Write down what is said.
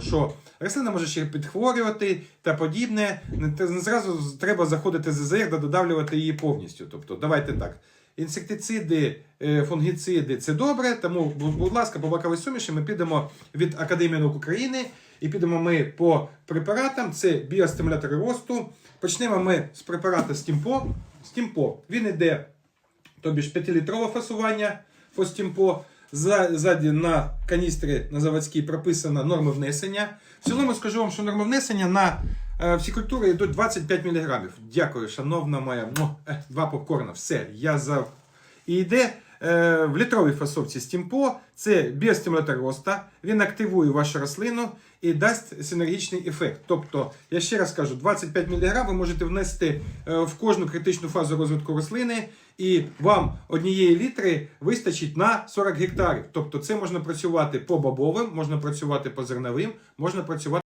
що рослина може ще підхворювати та подібне. Не зразу треба заходити з ЗЗР та додавлювати її повністю. Тобто, давайте так. Інсектициди, е, фунгіциди це добре, тому, будь ласка, по баковій суміші ми підемо від Академії наук України і підемо ми по препаратам. Це біостимулятори росту. Почнемо ми з препарату Стімпо. Стімпо. Він іде тобі ж 5-літрове фасування фостімпо. За- Ззаді на каністрі на заводській прописана норми внесення. В цілому скажу вам, що норми внесення на е, всі культури йдуть 25 мг. Дякую, шановна моя. Е, два попкорна. Все, я за. І йде в літровій фасовці стімпо. Це біостимулятор роста. Він активує вашу рослину і дасть синергічний ефект. Тобто, я ще раз кажу, 25 мг ви можете внести е, в кожну критичну фазу розвитку рослини, і вам однієї літри вистачить на 40 гектарів. Тобто, це можна працювати по бобовим, можна працювати по зерновим, можна працювати.